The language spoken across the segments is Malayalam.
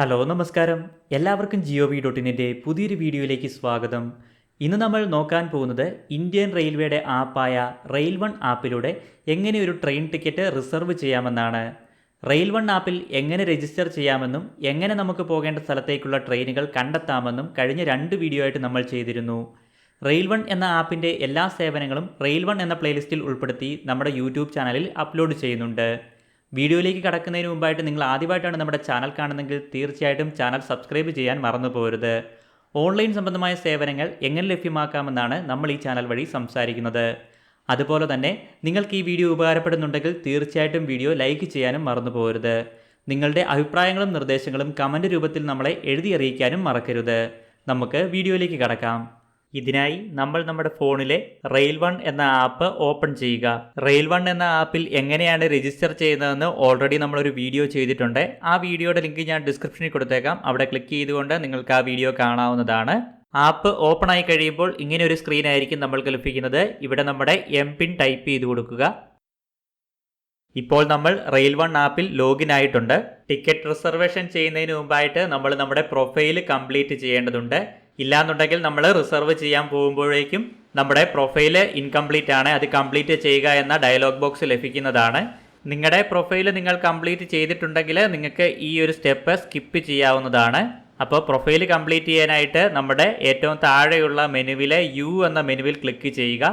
ഹലോ നമസ്കാരം. എല്ലാവർക്കും ജിയോ വി ഡോട്ടിനിന്റെ പുതിയൊരു വീഡിയോയിലേക്ക് സ്വാഗതം. ഇന്ന് നമ്മൾ നോക്കാൻ പോകുന്നത് ഇന്ത്യൻ റെയിൽവേയുടെ ആപ്പായ റെയിൽ വൺ ആപ്പിലൂടെ എങ്ങനെ ഒരു ട്രെയിൻ ടിക്കറ്റ് റിസർവ് ചെയ്യാമെന്നാണ്. റെയിൽ വൺ ആപ്പിൽ എങ്ങനെ രജിസ്റ്റർ ചെയ്യാമെന്നും എങ്ങനെ നമുക്ക് പോകേണ്ട സ്ഥലത്തേക്കുള്ള ട്രെയിനുകൾ കണ്ടെത്താമെന്നും കഴിഞ്ഞ രണ്ട് വീഡിയോ ആയിട്ട് നമ്മൾ ചെയ്തിരുന്നു. റെയിൽ വൺ എന്ന ആപ്പിന്റെ എല്ലാ സേവനങ്ങളും റെയിൽ വൺ എന്ന പ്ലേലിസ്റ്റിൽ ഉൾപ്പെടുത്തി നമ്മുടെ യൂട്യൂബ് ചാനലിൽ അപ്ലോഡ് ചെയ്യുന്നുണ്ട്. വീഡിയോയിലേക്ക് കടക്കുന്നതിന് മുമ്പായിട്ട് നിങ്ങൾ ആദ്യമായിട്ടാണ് നമ്മുടെ ചാനൽ കാണുന്നതെങ്കിൽ തീർച്ചയായിട്ടും ചാനൽ സബ്സ്ക്രൈബ് ചെയ്യാൻ മറന്നു പോകരുത് ഓൺലൈൻ സംബന്ധമായ സേവനങ്ങൾ എങ്ങനെ ലഭ്യമാക്കാമെന്നാണ് നമ്മൾ ഈ ചാനൽ വഴി സംസാരിക്കുന്നത്. അതുപോലെ തന്നെ നിങ്ങൾക്ക് ഈ വീഡിയോ ഉപകാരപ്പെടുന്നുണ്ടെങ്കിൽ തീർച്ചയായിട്ടും വീഡിയോ ലൈക്ക് ചെയ്യാനും മറന്നു പോകരുത് നിങ്ങളുടെ അഭിപ്രായങ്ങളും നിർദ്ദേശങ്ങളും കമന്റ് രൂപത്തിൽ നമ്മളെ എഴുതി അറിയിക്കാനും മറക്കരുത്. നമുക്ക് വീഡിയോയിലേക്ക് കടക്കാം. ഇതിനായി നമ്മൾ നമ്മുടെ ഫോണിലെ റെയിൽ വൺ എന്ന ആപ്പ് ഓപ്പൺ ചെയ്യുക. റെയിൽ വൺ എന്ന ആപ്പിൽ എങ്ങനെയാണ് രജിസ്റ്റർ ചെയ്യുന്നതെന്ന് ഓൾറെഡി നമ്മളൊരു വീഡിയോ ചെയ്തിട്ടുണ്ട്. ആ വീഡിയോയുടെ ലിങ്ക് ഞാൻ ഡിസ്ക്രിപ്ഷനിൽ കൊടുത്തേക്കാം. അവിടെ ക്ലിക്ക് ചെയ്തുകൊണ്ട് നിങ്ങൾക്ക് ആ വീഡിയോ കാണാവുന്നതാണ്. ആപ്പ് ഓപ്പൺ ആയി കഴിയുമ്പോൾ ഇങ്ങനെ ഒരു സ്ക്രീൻ ആയിരിക്കും നമ്മൾക്ക് ലഭിക്കുന്നത്. ഇവിടെ നമ്മുടെ എം പിൻ ടൈപ്പ് ചെയ്ത് കൊടുക്കുക. ഇപ്പോൾ നമ്മൾ റെയിൽ വൺ ആപ്പിൽ ലോഗിൻ ആയിട്ടുണ്ട്. ടിക്കറ്റ് റിസർവേഷൻ ചെയ്യുന്നതിന് മുമ്പായിട്ട് നമ്മൾ നമ്മുടെ പ്രൊഫൈൽ കംപ്ലീറ്റ് ചെയ്യേണ്ടതുണ്ട്. ഇല്ലാന്നുണ്ടെങ്കിൽ നമ്മൾ റിസർവ് ചെയ്യാൻ പോകുമ്പോഴേക്കും നമ്മുടെ പ്രൊഫൈൽ ഇൻകംപ്ലീറ്റ് ആണ്. അത് കംപ്ലീറ്റ് ചെയ്യുക എന്ന ഡയലോഗ് ബോക്സ് ലഭിക്കുന്നതാണ്. നിങ്ങളുടെ പ്രൊഫൈൽ നിങ്ങൾ കംപ്ലീറ്റ് ചെയ്തിട്ടുണ്ടെങ്കിൽ നിങ്ങൾക്ക് ഈ ഒരു സ്റ്റെപ്പ് സ്കിപ്പ് ചെയ്യാവുന്നതാണ്. അപ്പോൾ പ്രൊഫൈൽ കംപ്ലീറ്റ് ചെയ്യാനായിട്ട് നമ്മുടെ ഏറ്റവും താഴെയുള്ള മെനുവിലെ യു എന്ന മെനുവിൽ ക്ലിക്ക് ചെയ്യുക.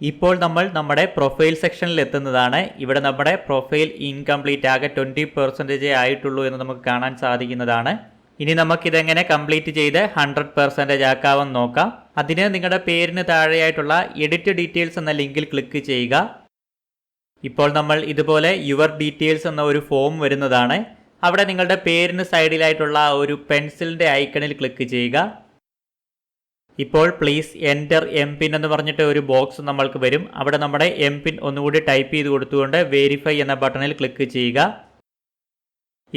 ഇപ്പോൾ നമ്മൾ നമ്മുടെ പ്രൊഫൈൽ സെക്ഷനിൽ എത്തുന്നതാണ്. ഇവിടെ നമ്മുടെ പ്രൊഫൈൽ ഇൻകംപ്ലീറ്റ് ആകെ ട്വന്റി പെർസെന്റേജേ ആയിട്ടുള്ളൂ എന്ന് നമുക്ക് കാണാൻ സാധിക്കുന്നതാണ്. ഇനി നമുക്കിതെങ്ങനെ കംപ്ലീറ്റ് ചെയ്ത് ഹൺഡ്രഡ് പെർസെന്റേജ് ആക്കാമെന്ന് നോക്കാം. അതിന് നിങ്ങളുടെ പേരിന് താഴെയായിട്ടുള്ള എഡിറ്റ് ഡീറ്റെയിൽസ് എന്ന ലിങ്കിൽ ക്ലിക്ക് ചെയ്യുക. ഇപ്പോൾ നമ്മൾ ഇതുപോലെ യുവർ ഡീറ്റെയിൽസ് എന്ന ഒരു ഫോം വരുന്നതാണ്. അവിടെ നിങ്ങളുടെ പേരിന് സൈഡിലായിട്ടുള്ള ഒരു പെൻസിലിന്റെ ഐക്കണിൽ ക്ലിക്ക് ചെയ്യുക. ഇപ്പോൾ പ്ലീസ് എന്റർ എം പിൻ എന്ന് പറഞ്ഞിട്ട് ഒരു ബോക്സ് നമ്മൾക്ക് വരും. അവിടെ നമ്മുടെ എം പിൻ ഒന്നുകൂടി ടൈപ്പ് ചെയ്ത് കൊടുത്തുകൊണ്ട് വെരിഫൈ എന്ന ബട്ടണിൽ ക്ലിക്ക് ചെയ്യുക.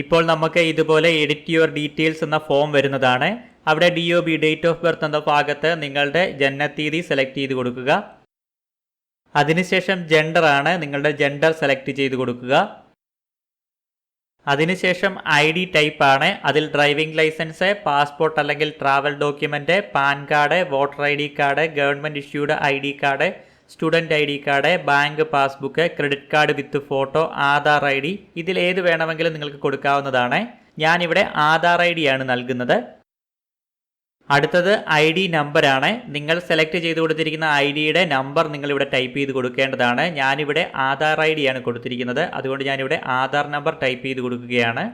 ഇപ്പോൾ നമുക്ക് ഇതുപോലെ എഡിറ്റ് യുവർ ഡീറ്റെയിൽസ് എന്ന ഫോം വരുന്നതാണ്. അവിടെ D O B date of birth എന്ന ഭാഗത്ത് നിങ്ങളുടെ ജനനത്തീയതി സെലക്ട് ചെയ്ത് കൊടുക്കുക. അതിനുശേഷം ജെൻഡർ ആണ് നിങ്ങളുടെ ജെൻഡർ സെലക്ട് ചെയ്ത് കൊടുക്കുക. അതിനുശേഷം ഐ ഡി ടൈപ്പ് ആണ്. അതിൽ ഡ്രൈവിംഗ് ലൈസൻസ് പാസ്പോർട്ട് അല്ലെങ്കിൽ travel document PAN card voter I D card government issued I D card student I D card bank passbook credit card with photo Aadhaar I D ഇതിൽ ഏത് വേണമെങ്കിലും നിങ്ങൾക്ക് കൊടുക്കാവുന്നതാണ്. ഞാനിവിടെ ആധാർ ഐ ഡി ആണ് നൽകുന്നത്. അടുത്തത് ഐ ഡി നമ്പറാണ് നിങ്ങൾ സെലക്ട് ചെയ്ത് കൊടുത്തിരിക്കുന്ന ഐ ഡിയുടെ നമ്പർ നിങ്ങൾ ഇവിടെ ടൈപ്പ് ചെയ്ത് കൊടുക്കേണ്ടതാണ്. ഞാനിവിടെ ആധാർ ഐ ഡി ആണ് കൊടുത്തിരിക്കുന്നത്. അതുകൊണ്ട് ഞാനിവിടെ ആധാർ നമ്പർ ടൈപ്പ് ചെയ്ത് കൊടുക്കുകയാണ്.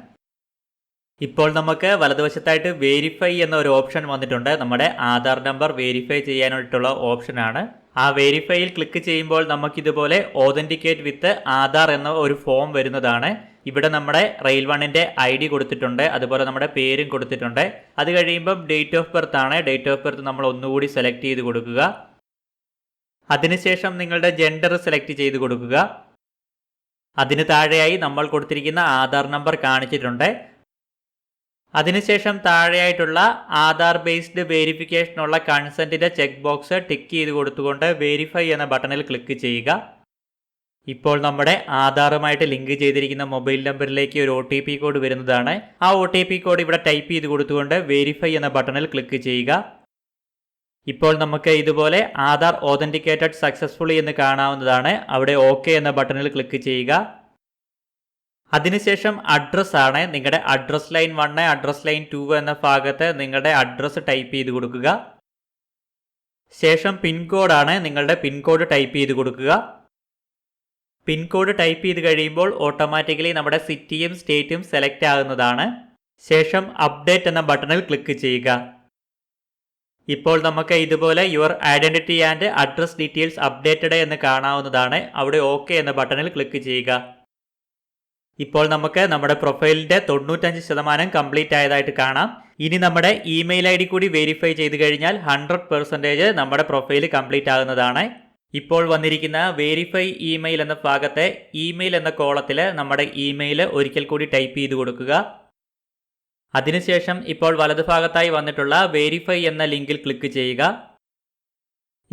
ഇപ്പോൾ നമുക്ക് വലതുവശത്തായിട്ട് വെരിഫൈ എന്ന ഒരു ഓപ്ഷൻ വന്നിട്ടുണ്ട്. നമ്മുടെ ആധാർ നമ്പർ വെരിഫൈ ചെയ്യാനായിട്ടുള്ള ഓപ്ഷനാണ് ആ വെരിഫൈയിൽ ക്ലിക്ക് ചെയ്യുമ്പോൾ നമുക്കിതുപോലെ ഓതന്റിക്കേറ്റ് വിത്ത് ആധാർ എന്ന ഒരു ഫോം വരുന്നതാണ്. ഇവിടെ നമ്മുടെ റെയിൽ വണ്ണിന്റെ ഐ ഡി കൊടുത്തിട്ടുണ്ട് അതുപോലെ നമ്മുടെ പേരും കൊടുത്തിട്ടുണ്ട്. അത് കഴിയുമ്പം ഡേറ്റ് ഓഫ് ബർത്ത് ആണ്. ഡേറ്റ് ഓഫ് ബർത്ത് നമ്മൾ ഒന്നുകൂടി സെലക്ട് ചെയ്ത് കൊടുക്കുക. അതിനുശേഷം നിങ്ങളുടെ ജെൻഡർ സെലക്ട് ചെയ്ത് കൊടുക്കുക. അതിന് താഴെയായി നമ്മൾ കൊടുത്തിരിക്കുന്ന ആധാർ നമ്പർ കാണിച്ചിട്ടുണ്ട്. അതിനുശേഷം താഴെയായിട്ടുള്ള ആധാർ ബേസ്ഡ് വേരിഫിക്കേഷനുള്ള കൺസെന്റിന്റെ ചെക്ക് ബോക്സ് ടിക്ക് ചെയ്ത് കൊടുത്തുകൊണ്ട് വേരിഫൈ എന്ന ബട്ടണിൽ ക്ലിക്ക് ചെയ്യുക. ഇപ്പോൾ നമ്മുടെ ആധാറുമായിട്ട് ലിങ്ക് ചെയ്തിരിക്കുന്ന മൊബൈൽ നമ്പറിലേക്ക് ഒരു ഒ കോഡ് വരുന്നതാണ്. ആ ഒ കോഡ് ഇവിടെ ടൈപ്പ് ചെയ്ത് കൊടുത്തുകൊണ്ട് വേരിഫൈ എന്ന ബട്ടണിൽ ക്ലിക്ക് ചെയ്യുക. ഇപ്പോൾ നമുക്ക് ഇതുപോലെ ആധാർ ഓതന്റിക്കേറ്റഡ് സക്സസ്ഫുള്ളി എന്ന് കാണാവുന്നതാണ്. അവിടെ ഓക്കെ എന്ന ബട്ടണിൽ ക്ലിക്ക് ചെയ്യുക. അതിനുശേഷം അഡ്രസ് ആണ്. നിങ്ങളുടെ address line one address line two എന്ന ഭാഗത്ത് നിങ്ങളുടെ അഡ്രസ്സ് ടൈപ്പ് ചെയ്ത് കൊടുക്കുക. ശേഷം പിൻകോഡാണ് നിങ്ങളുടെ പിൻകോഡ് ടൈപ്പ് ചെയ്ത് കൊടുക്കുക. പിൻകോഡ് ടൈപ്പ് ചെയ്ത് കഴിയുമ്പോൾ ഓട്ടോമാറ്റിക്കലി നമ്മുടെ സിറ്റിയും സ്റ്റേറ്റും സെലക്ട് ആകുന്നതാണ്. ശേഷം അപ്ഡേറ്റ് എന്ന ബട്ടണിൽ ക്ലിക്ക് ചെയ്യുക. ഇപ്പോൾ നമുക്ക് ഇതുപോലെ your identity and address details updated എന്ന് കാണാവുന്നതാണ്. അവിടെ ഓക്കെ എന്ന ബട്ടണിൽ ക്ലിക്ക് ചെയ്യുക. ഇപ്പോൾ നമുക്ക് നമ്മുടെ പ്രൊഫൈലിന്റെ തൊണ്ണൂറ്റഞ്ച് ശതമാനം കംപ്ലീറ്റ് ആയതായിട്ട് കാണാം. ഇനി നമ്മുടെ ഇമെയിൽ ഐ ഡി കൂടി വെരിഫൈ ചെയ്ത് കഴിഞ്ഞാൽ ഹൺഡ്രഡ് പെർസെന്റേജ് നമ്മുടെ പ്രൊഫൈൽ കംപ്ലീറ്റ് ആകുന്നതാണ്. ഇപ്പോൾ വന്നിരിക്കുന്ന വെരിഫൈ ഇമെയിൽ എന്ന ഭാഗത്തെ ഇമെയിൽ എന്ന കോളത്തിൽ നമ്മുടെ ഇമെയിൽ ഒരിക്കൽ കൂടി ടൈപ്പ് ചെയ്ത് കൊടുക്കുക. അതിനുശേഷം ഇപ്പോൾ വലതുഭാഗത്തായി വന്നിട്ടുള്ള വെരിഫൈ എന്ന ലിങ്കിൽ ക്ലിക്ക് ചെയ്യുക.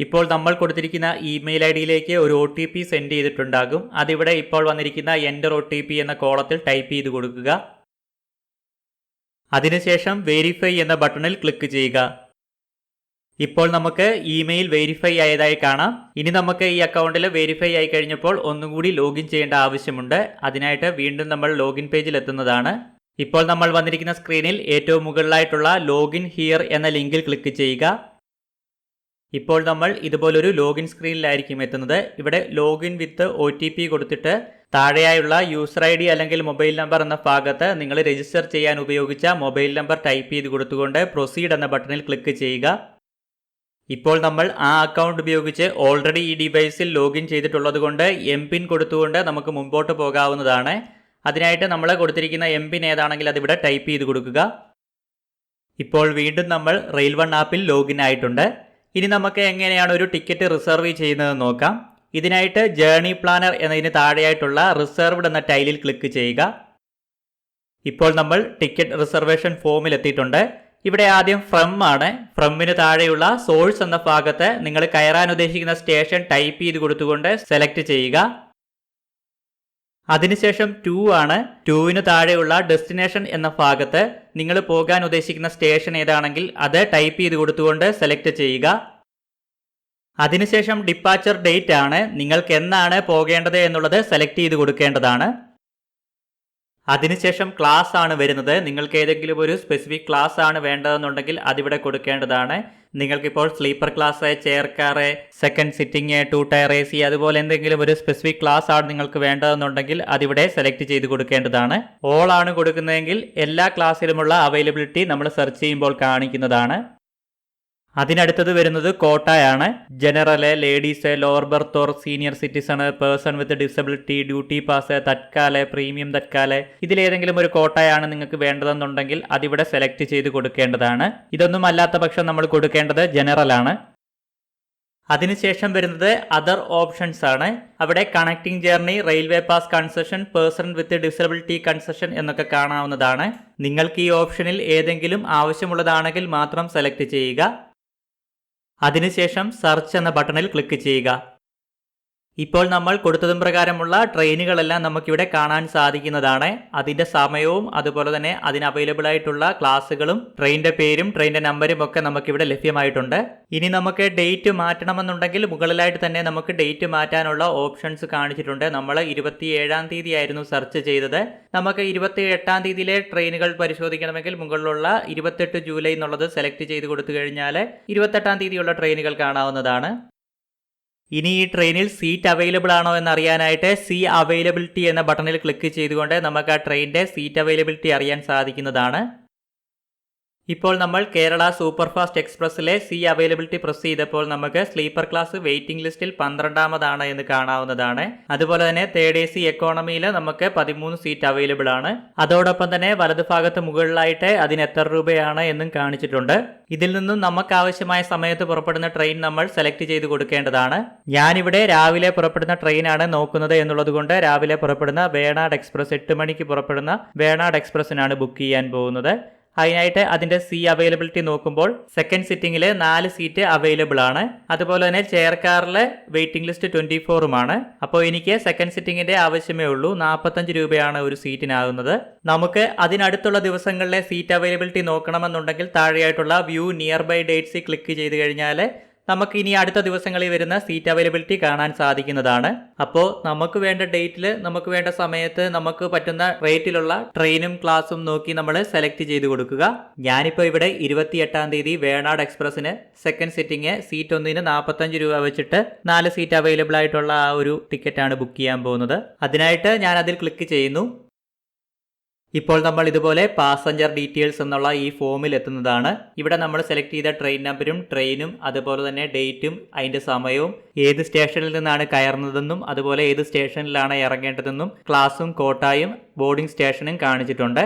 ഇപ്പോൾ നമ്മൾ കൊടുത്തിരിക്കുന്ന ഇമെയിൽ ഐ ഡിയിലേക്ക് ഒരു ഒ ടി പി സെൻഡ് ചെയ്തിട്ടുണ്ടാകും. അതിവിടെ ഇപ്പോൾ വന്നിരിക്കുന്ന എന്റർ ഒ ടി പി എന്ന കോളത്തിൽ ടൈപ്പ് ചെയ്ത് കൊടുക്കുക. അതിനുശേഷം വെരിഫൈ എന്ന ബട്ടണിൽ ക്ലിക്ക് ചെയ്യുക. ഇപ്പോൾ നമുക്ക് ഇമെയിൽ വെരിഫൈ ആയതായി കാണാം. ഇനി നമുക്ക് ഈ അക്കൗണ്ടിൽ വെരിഫൈ ആയി കഴിഞ്ഞപ്പോൾ ഒന്നുകൂടി ലോഗിൻ ചെയ്യേണ്ട ആവശ്യമുണ്ട്. അതിനായിട്ട് വീണ്ടും നമ്മൾ ലോഗിൻ പേജിൽ എത്തുന്നതാണ്. ഇപ്പോൾ നമ്മൾ വന്നിരിക്കുന്ന സ്ക്രീനിൽ ഏറ്റവും മുകളിലായിട്ടുള്ള ലോഗിൻ ഹിയർ എന്ന ലിങ്കിൽ ക്ലിക്ക് ചെയ്യുക. ഇപ്പോൾ നമ്മൾ ഇതുപോലൊരു ലോഗിൻ സ്ക്രീനിലായിരിക്കും എത്തുന്നത്. ഇവിടെ ലോഗിൻ വിത്ത് ഒ കൊടുത്തിട്ട് താഴെയായുള്ള യൂസർ ഐ ഡി അല്ലെങ്കിൽ മൊബൈൽ നമ്പർ എന്ന ഭാഗത്ത് നിങ്ങൾ രജിസ്റ്റർ ചെയ്യാൻ ഉപയോഗിച്ച മൊബൈൽ നമ്പർ ടൈപ്പ് ചെയ്ത് കൊടുത്തുകൊണ്ട് പ്രൊസീഡ് എന്ന ബട്ടണിൽ ക്ലിക്ക് ചെയ്യുക. ഇപ്പോൾ നമ്മൾ ആ അക്കൗണ്ട് ഉപയോഗിച്ച് ഓൾറെഡി ഈ ഡിവൈസിൽ ലോഗിൻ ചെയ്തിട്ടുള്ളത് കൊണ്ട് എം പിൻ കൊടുത്തുകൊണ്ട് നമുക്ക് മുമ്പോട്ട് പോകാവുന്നതാണ്. അതിനായിട്ട് നമ്മൾ കൊടുത്തിരിക്കുന്ന എം പിൻ ഏതാണെങ്കിൽ അതിവിടെ ടൈപ്പ് ചെയ്ത് കൊടുക്കുക. ഇപ്പോൾ വീണ്ടും നമ്മൾ റെയിൽ വൺ ആപ്പിൽ ലോഗിൻ ആയിട്ടുണ്ട്. ഇനി നമുക്ക് എങ്ങനെയാണ് ഒരു ടിക്കറ്റ് റിസർവ് ചെയ്യുന്നത് നോക്കാം. ഇതിനായിട്ട് ജേർണി പ്ലാനർ എന്നതിന് താഴെയായിട്ടുള്ള റിസർവ്ഡ് എന്ന ടൈലിൽ ക്ലിക്ക് ചെയ്യുക. ഇപ്പോൾ നമ്മൾ ടിക്കറ്റ് റിസർവേഷൻ ഫോമിൽ എത്തിയിട്ടുണ്ട്. ഇവിടെ ആദ്യം ഫ്രം ആണ്. ഫ്രമിന് താഴെയുള്ള സോഴ്സ് എന്ന ഭാഗത്ത് നിങ്ങൾ കയറാൻ ഉദ്ദേശിക്കുന്ന സ്റ്റേഷൻ ടൈപ്പ് ചെയ്ത് കൊടുത്തുകൊണ്ട് സെലക്ട് ചെയ്യുക. അതിനുശേഷം ടു ആണ് ടുവിന് താഴെയുള്ള ഡെസ്റ്റിനേഷൻ എന്ന ഭാഗത്ത് നിങ്ങൾ പോകാൻ ഉദ്ദേശിക്കുന്ന സ്റ്റേഷൻ ഏതാണെങ്കിൽ അത് ടൈപ്പ് ചെയ്ത് കൊടുത്തുകൊണ്ട് സെലക്ട് ചെയ്യുക. അതിനുശേഷം ഡിപ്പാച്ചർ ഡേറ്റ് ആണ് നിങ്ങൾക്ക് എന്നാണ് പോകേണ്ടത് എന്നുള്ളത് സെലക്ട് ചെയ്ത് കൊടുക്കേണ്ടതാണ്. അതിനുശേഷം ക്ലാസ് ആണ് വരുന്നത്. നിങ്ങൾക്ക് ഏതെങ്കിലും ഒരു സ്പെസിഫിക് ക്ലാസ് ആണ് വേണ്ടതെന്നുണ്ടെങ്കിൽ അതിവിടെ കൊടുക്കേണ്ടതാണ്. നിങ്ങൾക്കിപ്പോൾ sleeper class chair car second sitting two tier A C അതുപോലെ എന്തെങ്കിലും ഒരു സ്പെസിഫിക് ക്ലാസ് ആണ് നിങ്ങൾക്ക് വേണ്ടതെന്നുണ്ടെങ്കിൽ അതിവിടെ സെലക്ട് ചെയ്ത് കൊടുക്കേണ്ടതാണ്. ഓൾ ആണ് കൊടുക്കുന്നതെങ്കിൽ എല്ലാ ക്ലാസ്സിലുമുള്ള അവൈലബിലിറ്റി നമ്മൾ സെർച്ച് ചെയ്യുമ്പോൾ കാണിക്കുന്നതാണ്. അതിനടുത്തത് വരുന്നത് കോട്ടയാണ്. General ladies lower berth or senior citizen person with disability duty pass tatkal premium tatkal. ഇതിലേതെങ്കിലും ഒരു കോട്ടയാണ് നിങ്ങൾക്ക് വേണ്ടതെന്നുണ്ടെങ്കിൽ അതിവിടെ സെലക്ട് ചെയ്ത് കൊടുക്കേണ്ടതാണ്. ഇതൊന്നും അല്ലാത്ത പക്ഷം നമ്മൾ കൊടുക്കേണ്ടത് ജനറൽ ആണ് അതിനുശേഷം വരുന്നത് അതർ ഓപ്ഷൻസ് ആണ്. അവിടെ connecting journey railway pass concession person with disability concession എന്നൊക്കെ കാണാവുന്നതാണ്. നിങ്ങൾക്ക് ഈ ഓപ്ഷനിൽ ഏതെങ്കിലും ആവശ്യമുള്ളതാണെങ്കിൽ മാത്രം സെലക്ട് ചെയ്യുക. അതിനുശേഷം സെർച്ച് എന്ന ബട്ടണിൽ ക്ലിക്ക് ചെയ്യുക. ഇപ്പോൾ നമ്മൾ കൊടുത്തതും പ്രകാരമുള്ള ട്രെയിനുകളെല്ലാം നമുക്കിവിടെ കാണാൻ സാധിക്കുന്നതാണ്. അതിന്റെ സമയവും അതുപോലെ തന്നെ അതിന് അവൈലബിൾ ആയിട്ടുള്ള ക്ലാസ്സുകളും ട്രെയിനിന്റെ പേരും ട്രെയിനിന്റെ നമ്പരും ഒക്കെ നമുക്കിവിടെ ലഭ്യമായിട്ടുണ്ട്. ഇനി നമുക്ക് ഡേറ്റ് മാറ്റണമെന്നുണ്ടെങ്കിൽ മുകളിലായിട്ട് തന്നെ നമുക്ക് ഡേറ്റ് മാറ്റാനുള്ള ഓപ്ഷൻസ് കാണിച്ചിട്ടുണ്ട്. നമ്മൾ ഇരുപത്തി ഏഴാം തീയതി ആയിരുന്നു സെർച്ച് ചെയ്തത്. നമുക്ക് ഇരുപത്തി എട്ടാം തീയതിയിലെ ട്രെയിനുകൾ പരിശോധിക്കണമെങ്കിൽ മുകളിലുള്ള ഇരുപത്തെട്ട് ജൂലൈ എന്നുള്ളത് സെലക്ട് ചെയ്ത് കൊടുത്തു കഴിഞ്ഞാൽ ഇരുപത്തെട്ടാം തീയതിയുള്ള ട്രെയിനുകൾ കാണാവുന്നതാണ്. ഇനി ഈ ട്രെയിനിൽ സീറ്റ് അവൈലബിൾ ആണോ എന്ന് അറിയാനായിട്ട് സി അവൈലബിലിറ്റി എന്ന ബട്ടണിൽ ക്ലിക്ക് ചെയ്തുകൊണ്ട് നമുക്ക് ആ ട്രെയിനിന്റെ സീറ്റ് അവൈലബിലിറ്റി അറിയാൻ സാധിക്കുന്നതാണ്. ഇപ്പോൾ നമ്മൾ കേരള സൂപ്പർഫാസ്റ്റ് എക്സ്പ്രസ്സിലെ സി അവൈലബിലിറ്റി പ്രസ് ചെയ്തപ്പോൾ നമുക്ക് സ്ലീപ്പർ ക്ലാസ് വെയിറ്റിംഗ് ലിസ്റ്റിൽ പന്ത്രണ്ടാമതാണ് എന്ന് കാണാവുന്നതാണ്. അതുപോലെ തന്നെ തേർഡ് എ സി എക്കോണമിയിൽ നമുക്ക് പതിമൂന്ന് സീറ്റ് അവൈലബിൾ ആണ്. അതോടൊപ്പം തന്നെ വലതുഭാഗത്ത് മുകളിലായിട്ട് അതിന് എത്ര രൂപയാണ് എന്നും കാണിച്ചിട്ടുണ്ട്. ഇതിൽ നിന്നും നമുക്ക് ആവശ്യമായ സമയത്ത് പുറപ്പെടുന്ന ട്രെയിൻ നമ്മൾ സെലക്ട് ചെയ്ത് കൊടുക്കേണ്ടതാണ്. ഞാനിവിടെ രാവിലെ പുറപ്പെടുന്ന ട്രെയിനാണ് നോക്കുന്നത് എന്നുള്ളത് കൊണ്ട് രാവിലെ പുറപ്പെടുന്ന വേണാട് എക്സ്പ്രസ് എട്ട് മണിക്ക് പുറപ്പെടുന്ന വേണാട് എക്സ്പ്രസ്സിനാണ് ബുക്ക് ചെയ്യാൻ പോകുന്നത്. അതിനായിട്ട് അതിന്റെ സി അവൈലബിലിറ്റി നോക്കുമ്പോൾ സെക്കൻഡ് സിറ്റിംഗിൽ നാല് സീറ്റ് അവൈലബിൾ ആണ് അതുപോലെ തന്നെ ചെയർ കാറിലെ വെയിറ്റിംഗ് ലിസ്റ്റ് ട്വന്റി ഫോറുമാണ് അപ്പോൾ എനിക്ക് സെക്കൻഡ് സിറ്റിംഗിന്റെ ആവശ്യമേ ഉള്ളൂ. നാൽപ്പത്തഞ്ച് രൂപയാണ് ഒരു സീറ്റിനാകുന്നത് നമുക്ക് അതിനടുത്തുള്ള ദിവസങ്ങളിലെ സീറ്റ് അവൈലബിലിറ്റി നോക്കണമെന്നുണ്ടെങ്കിൽ താഴെയായിട്ടുള്ള view nearby dates click ചെയ്ത് കഴിഞ്ഞാൽ നമുക്ക് ഇനി അടുത്ത ദിവസങ്ങളിൽ വരുന്ന സീറ്റ് അവൈലബിലിറ്റി കാണാൻ സാധിക്കുന്നതാണ്. അപ്പോൾ നമുക്ക് വേണ്ട ഡേറ്റിൽ നമുക്ക് വേണ്ട സമയത്ത് നമുക്ക് പറ്റുന്ന റേറ്റിലുള്ള ട്രെയിനും ക്ലാസ്സും നോക്കി നമ്മൾ സെലക്ട് ചെയ്ത് കൊടുക്കുക. ഞാനിപ്പോൾ ഇവിടെ ഇരുപത്തിയെട്ടാം തീയതി വേണാട് എക്സ്പ്രസ്സിന് സെക്കൻഡ് സിറ്റിംഗ് സീറ്റ് ഒന്നിന് നാൽപ്പത്തഞ്ച് രൂപ വെച്ചിട്ട് നാല് സീറ്റ് അവൈലബിൾ ആയിട്ടുള്ള ആ ഒരു ടിക്കറ്റാണ് ബുക്ക് ചെയ്യാൻ പോകുന്നത്. അതിനായിട്ട് ഞാൻ അതിൽ ക്ലിക്ക് ചെയ്യുന്നു. ഇപ്പോൾ നമ്മൾ ഇതുപോലെ പാസഞ്ചർ ഡീറ്റെയിൽസ് എന്നുള്ള ഈ ഫോമിൽ എത്തുന്നതാണ്. ഇവിടെ നമ്മൾ സെലക്ട് ചെയ്ത ട്രെയിൻ നമ്പരും ട്രെയിനും അതുപോലെ തന്നെ ഡേറ്റും അതിന്റെ സമയവും ഏത് സ്റ്റേഷനിൽ നിന്നാണ് കയറുന്നതെന്നും അതുപോലെ ഏത് സ്റ്റേഷനിലാണ് ഇറങ്ങേണ്ടതെന്നും ക്ലാസും കോട്ടായും ബോർഡിംഗ് സ്റ്റേഷനും കാണിച്ചിട്ടുണ്ട്.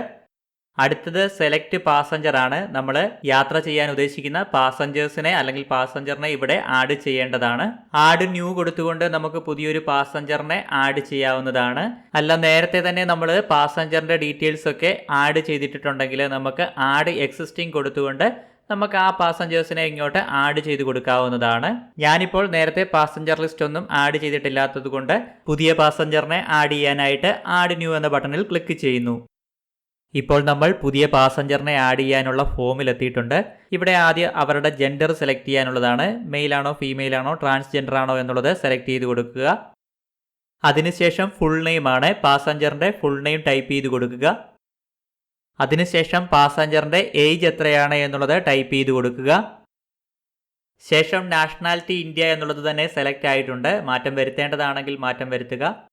അടുത്തത് സെലക്ട് പാസഞ്ചർ ആണ്. നമ്മൾ യാത്ര ചെയ്യാൻ ഉദ്ദേശിക്കുന്ന പാസഞ്ചേഴ്സിനെ അല്ലെങ്കിൽ പാസഞ്ചറിനെ ഇവിടെ ആഡ് ചെയ്യേണ്ടതാണ്. ആഡ് ന്യൂ കൊടുത്തുകൊണ്ട് നമുക്ക് പുതിയൊരു പാസഞ്ചറിനെ ആഡ് ചെയ്യാവുന്നതാണ്. അല്ല നേരത്തെ തന്നെ നമ്മൾ പാസഞ്ചറിന്റെ ഡീറ്റെയിൽസ് ഒക്കെ ആഡ് ചെയ്തിട്ടുണ്ടെങ്കിൽ നമുക്ക് ആഡ് എക്സിസ്റ്റിംഗ് കൊടുത്തുകൊണ്ട് നമുക്ക് ആ പാസഞ്ചേഴ്സിനെ ഇങ്ങോട്ട് ആഡ് ചെയ്ത് കൊടുക്കാവുന്നതാണ്. ഞാനിപ്പോൾ നേരത്തെ പാസഞ്ചർ ലിസ്റ്റ് ഒന്നും ആഡ് ചെയ്തിട്ടില്ലാത്തത് കൊണ്ട് പുതിയ പാസഞ്ചറിനെ ആഡ് ചെയ്യാനായിട്ട് ആഡ് ന്യൂ എന്ന ബട്ടണിൽ ക്ലിക്ക് ചെയ്യുന്നു. ഇപ്പോൾ നമ്മൾ പുതിയ പാസഞ്ചറിനെ ആഡ് ചെയ്യാനുള്ള ഫോമിൽ എത്തിയിട്ടുണ്ട്. ഇവിടെ ആദ്യം അവരുടെ ജെൻഡർ സെലക്ട് ചെയ്യാനുള്ളതാണ്. മെയിൽ ആണോ ഫീമെയിൽ ആണോ ട്രാൻസ്ജെൻഡർ ആണോ എന്നുള്ളത് സെലക്ട് ചെയ്ത് കൊടുക്കുക. അതിനുശേഷം ഫുൾ നെയിം ആണ്. പാസഞ്ചറിന്റെ ഫുൾ നെയിം ടൈപ്പ് ചെയ്ത് കൊടുക്കുക. അതിനുശേഷം പാസഞ്ചറിന്റെ ഏജ് എത്രയാണ് എന്നുള്ളത് ടൈപ്പ് ചെയ്ത് കൊടുക്കുക. ശേഷം നാഷണാലിറ്റി ഇന്ത്യ എന്നുള്ളത് തന്നെ സെലക്ട് ആയിട്ടുണ്ട്. മാറ്റം വരുത്തേണ്ടതാണെങ്കിൽ മാറ്റം വരുത്തുക.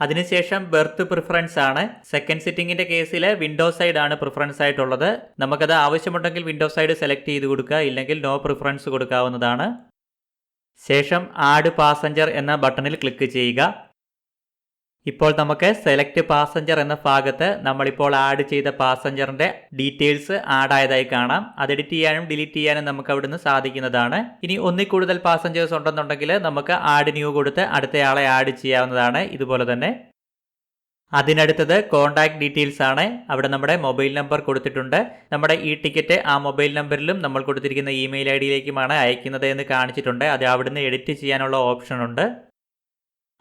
അതിനുശേഷം ബെർത്ത് പ്രിഫറൻസ് ആണ്. സെക്കൻഡ് സിറ്റിംഗിന്റെ കേസിൽ വിൻഡോ സൈഡ് ആണ് പ്രിഫറൻസ് ആയിട്ടുള്ളത്. നമുക്കത് ആവശ്യമുണ്ടെങ്കിൽ വിൻഡോ സൈഡ് സെലക്ട് ചെയ്ത് കൊടുക്കുക ഇല്ലെങ്കിൽ നോ പ്രിഫറൻസ് കൊടുക്കാവുന്നതാണ്. ശേഷം ആഡ് പാസഞ്ചർ എന്ന ബട്ടണിൽ ക്ലിക്ക് ചെയ്യുക. ഇപ്പോൾ നമുക്ക് സെലക്ട് പാസഞ്ചർ എന്ന ഭാഗത്ത് നമ്മളിപ്പോൾ ആഡ് ചെയ്ത പാസഞ്ചറിന്റെ ഡീറ്റെയിൽസ് ആഡ് ആയതായി കാണാം. അത് എഡിറ്റ് ചെയ്യാനും ഡിലീറ്റ് ചെയ്യാനും നമുക്ക് അവിടുന്ന് സാധിക്കുന്നതാണ്. ഇനി ഒന്നിൽ കൂടുതൽ പാസഞ്ചേഴ്സ് ഉണ്ടെന്നുണ്ടെങ്കിൽ നമുക്ക് ആഡ് ന്യൂ കൊടുത്ത് അടുത്തയാളെ ആഡ് ചെയ്യാവുന്നതാണ് ഇതുപോലെ തന്നെ. അതിനടുത്തത് കോൺടാക്ട് ഡീറ്റെയിൽസ് ആണ്. അവിടെ നമ്മുടെ മൊബൈൽ നമ്പർ കൊടുത്തിട്ടുണ്ട്. നമ്മുടെ ഈ ടിക്കറ്റ് ആ മൊബൈൽ നമ്പറിലും നമ്മൾ കൊടുത്തിരിക്കുന്ന ഇമെയിൽ ഐ ഡിയിലേക്കുമാണ് അയക്കുന്നത് എന്ന് കാണിച്ചിട്ടുണ്ട്. അത് അവിടുന്ന് എഡിറ്റ് ചെയ്യാനുള്ള ഓപ്ഷൻ ഉണ്ട്.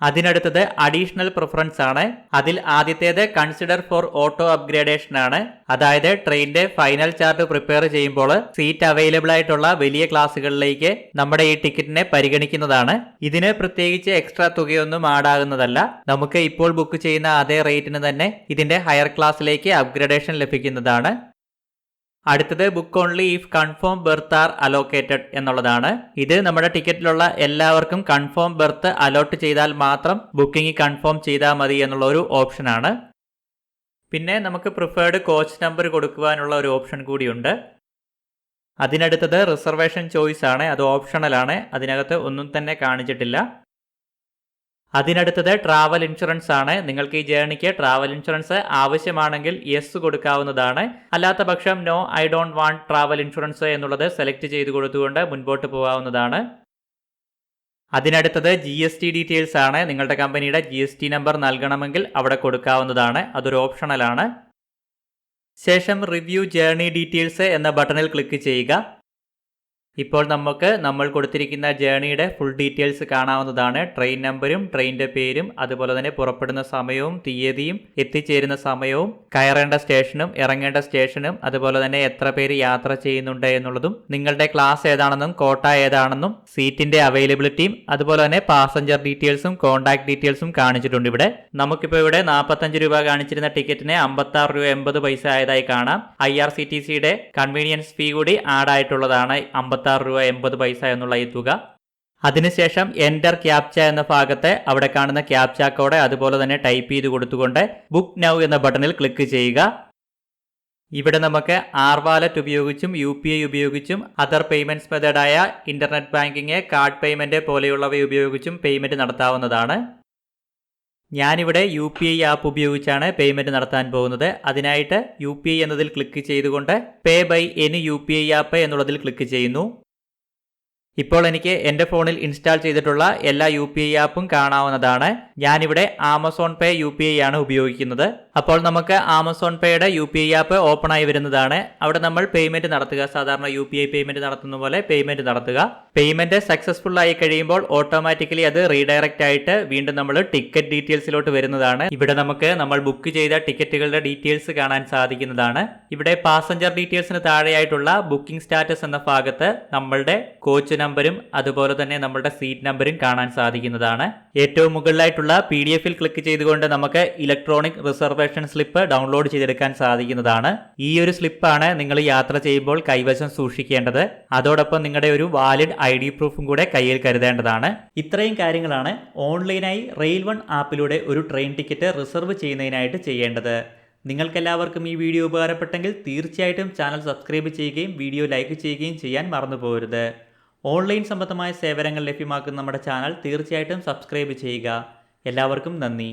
അതിനടുത്തത് അഡീഷണൽ പ്രിഫറൻസ് ആണ്. അതിൽ ആദ്യത്തേത് കൺസിഡർ ഫോർ ഓട്ടോ അപ്ഗ്രേഡേഷൻ ആണ്. അതായത് ട്രെയിനിന്റെ ഫൈനൽ ചാർട്ട് പ്രിപ്പയർ ചെയ്യുമ്പോൾ സീറ്റ് അവൈലബിൾ ആയിട്ടുള്ള വലിയ ക്ലാസ്സുകളിലേക്ക് നമ്മുടെ ഈ ടിക്കറ്റിനെ പരിഗണിക്കുന്നതാണ്. ഇതിന് പ്രത്യേകിച്ച് എക്സ്ട്രാ തുകയൊന്നും ആടാകുന്നതല്ല നമുക്ക് ഇപ്പോൾ ബുക്ക് ചെയ്യുന്ന അതേ റേറ്റിന് തന്നെ ഇതിന്റെ ഹയർ ക്ലാസ്സിലേക്ക് അപ്ഗ്രേഡേഷൻ ലഭിക്കുന്നതാണ്. അടുത്തത് book only if confirm berth are allocated എന്നുള്ളതാണ്. ഇത് നമ്മുടെ ടിക്കറ്റിലുള്ള എല്ലാവർക്കും കൺഫേം ബെർത്ത് അലോട്ട് ചെയ്താൽ മാത്രം ബുക്കിംഗ് കൺഫേം ചെയ്താൽ മതി എന്നുള്ള ഒരു ഓപ്ഷനാണ് പിന്നെ നമുക്ക് പ്രിഫേർഡ് കോച്ച് നമ്പർ കൊടുക്കുവാനുള്ള ഒരു ഓപ്ഷൻ കൂടിയുണ്ട് അതിനടുത്തത് റിസർവേഷൻ ചോയ്സ് ആണ്. അത് ഓപ്ഷണലാണ് അതിനകത്ത് ഒന്നും തന്നെ കാണിച്ചിട്ടില്ല. അതിനടുത്തത് ട്രാവൽ ഇൻഷുറൻസ് ആണ്. നിങ്ങൾക്ക് ഈ ജേർണിക്ക് ട്രാവൽ ഇൻഷുറൻസ് ആവശ്യമാണെങ്കിൽ യെസ് കൊടുക്കാവുന്നതാണ്. അല്ലാത്ത പക്ഷം no I don't want travel insurance എന്നുള്ളത് സെലക്ട് ചെയ്ത് കൊടുത്തുകൊണ്ട് മുൻപോട്ട് പോകാവുന്നതാണ്. അതിനടുത്തത് ജി എസ് ടി ഡീറ്റെയിൽസ് ആണ്. നിങ്ങളുടെ കമ്പനിയുടെ ജി എസ് ടി നമ്പർ നൽകണമെങ്കിൽ അവിടെ കൊടുക്കാവുന്നതാണ്. അതൊരു ഓപ്ഷണലാണ് ശേഷം റിവ്യൂ ജേർണി ഡീറ്റെയിൽസ് എന്ന ബട്ടണിൽ ക്ലിക്ക് ചെയ്യുക. ഇപ്പോൾ നമുക്ക് നമ്മൾ കൊടുത്തിരിക്കുന്ന ജേണിയുടെ ഫുൾ ഡീറ്റെയിൽസ് കാണാവുന്നതാണ്. ട്രെയിൻ നമ്പരും ട്രെയിനിന്റെ പേരും അതുപോലെ തന്നെ പുറപ്പെടുന്ന സമയവും തീയതിയും എത്തിച്ചേരുന്ന സമയവും കയറേണ്ട സ്റ്റേഷനും ഇറങ്ങേണ്ട സ്റ്റേഷനും അതുപോലെ തന്നെ എത്ര പേര് യാത്ര ചെയ്യുന്നുണ്ട് എന്നുള്ളതും നിങ്ങളുടെ ക്ലാസ് ഏതാണെന്നും കോട്ട ഏതാണെന്നും സീറ്റിന്റെ അവൈലബിലിറ്റിയും അതുപോലെ തന്നെ പാസഞ്ചർ ഡീറ്റെയിൽസും കോൺടാക്ട് ഡീറ്റെയിൽസും കാണിച്ചിട്ടുണ്ട് ഇവിടെ. നമുക്കിപ്പോൾ ഇവിടെ നാൽപ്പത്തഞ്ച് രൂപ കാണിച്ചിരുന്ന ടിക്കറ്റിന് അമ്പത്തി ആറ് രൂപ എൺപത് പൈസ ആയതായി കാണാം. ഐ ആർ സി ടി സിയുടെ കൺവീനിയൻസ് ഫീ കൂടി ആഡ് ആയിട്ടുള്ളതാണ് അമ്പത്തി ആറ് രൂപ എൺപത് പൈസ എന്നുള്ള ഈ തുക. അതിനുശേഷം എന്റർ ക്യാപ്ച എന്ന ഭാഗത്തെ അവിടെ കാണുന്ന ക്യാപ്ച കോഡ് അതുപോലെ തന്നെ ടൈപ്പ് ചെയ്ത് കൊടുത്തുകൊണ്ട് ബുക്ക് നൗ എന്ന ബട്ടണിൽ ക്ലിക്ക് ചെയ്യുക. ഇവിടെ നമുക്ക് ആർ വാലറ്റ് ഉപയോഗിച്ചും യു പി ഐ ഉപയോഗിച്ചും അതർ പേയ്മെന്റ്സ് മെത്തേഡായ ഇന്റർനെറ്റ് ബാങ്കിങ് കാർഡ് പേയ്മെന്റ് പോലെയുള്ളവ ഉപയോഗിച്ചും പേയ്മെന്റ് നടത്താവുന്നതാണ്. ഞാനിവിടെ യു പി ഐ ആപ്പ് ഉപയോഗിച്ചാണ് പേയ്മെന്റ് നടത്താൻ പോകുന്നത്. അതിനായിട്ട് യു പി ഐ എന്നതിൽ ക്ലിക്ക് ചെയ്തുകൊണ്ട് pay by any U P I app എന്നുള്ളതിൽ ക്ലിക്ക് ചെയ്യുന്നു. ഇപ്പോൾ എനിക്ക് എന്റെ ഫോണിൽ ഇൻസ്റ്റാൾ ചെയ്തിട്ടുള്ള എല്ലാ യു പി ഐ ആപ്പും കാണാവുന്നതാണ്. ഞാനിവിടെ Amazon pay U P I ആണ് ഉപയോഗിക്കുന്നത്. അപ്പോൾ നമുക്ക് Amazon പേയുടെ U P I app open ആയി വരുന്നതാണ്. അവിടെ നമ്മൾ പേയ്മെന്റ് നടത്തുക. സാധാരണ യു പി ഐ പേയ്മെന്റ് നടത്തുന്ന പോലെ പേയ്മെന്റ് നടത്തുക. പേയ്മെന്റ് സക്സസ്ഫുൾ ആയി കഴിയുമ്പോൾ ഓട്ടോമാറ്റിക്കലി അത് റീഡയറക്റ്റ് ആയിട്ട് വീണ്ടും നമ്മൾ ടിക്കറ്റ് ഡീറ്റെയിൽസിലോട്ട് വരുന്നതാണ്. ഇവിടെ നമുക്ക് നമ്മൾ ബുക്ക് ചെയ്ത ടിക്കറ്റുകളുടെ ഡീറ്റെയിൽസ് കാണാൻ സാധിക്കുന്നതാണ്. ഇവിടെ പാസഞ്ചർ ഡീറ്റെയിൽസിന് താഴെയായിട്ടുള്ള ബുക്കിംഗ് സ്റ്റാറ്റസ് എന്ന ഭാഗത്ത് നമ്മളുടെ കോച്ച് നമ്പരും അതുപോലെ തന്നെ നമ്മളുടെ സീറ്റ് നമ്പരും കാണാൻ സാധിക്കുന്നതാണ്. ഏറ്റവും മുകളിലായിട്ടുള്ള പി ഡി എഫിൽ ക്ലിക്ക് ചെയ്തുകൊണ്ട് നമുക്ക് ഇലക്ട്രോണിക് റിസർവേഷൻ സ്ലിപ്പ് ഡൗൺലോഡ് ചെയ്തെടുക്കാൻ സാധിക്കുന്നതാണ്. ഈ ഒരു സ്ലിപ്പാണ് നിങ്ങൾ യാത്ര ചെയ്യുമ്പോൾ കൈവശം സൂക്ഷിക്കേണ്ടത്. അതോടൊപ്പം നിങ്ങളുടെ ഒരു വാലിഡ് ഐ ഡി പ്രൂഫും കൂടെ കയ്യിൽ കരുതേണ്ടതാണ്. ഇത്രയും കാര്യങ്ങളാണ് ഓൺലൈനായി റെയിൽ വൺ ആപ്പിലൂടെ ഒരു ട്രെയിൻ ടിക്കറ്റ് റിസർവ് ചെയ്യുന്നതിനായിട്ട് ചെയ്യേണ്ടത്. നിങ്ങൾക്കെല്ലാവർക്കും ഈ വീഡിയോ ഉപകാരപ്പെട്ടെങ്കിൽ തീർച്ചയായിട്ടും ചാനൽ സബ്സ്ക്രൈബ് ചെയ്യുകയും വീഡിയോ ലൈക്ക് ചെയ്യുകയും ചെയ്യാൻ മറന്നു പോകരുത് ഓൺലൈൻ സംബന്ധമായ സേവനങ്ങൾ ലഭ്യമാക്കുന്ന നമ്മുടെ ചാനൽ തീർച്ചയായിട്ടും സബ്സ്ക്രൈബ് ചെയ്യുക. എല്ലാവർക്കും നന്ദി.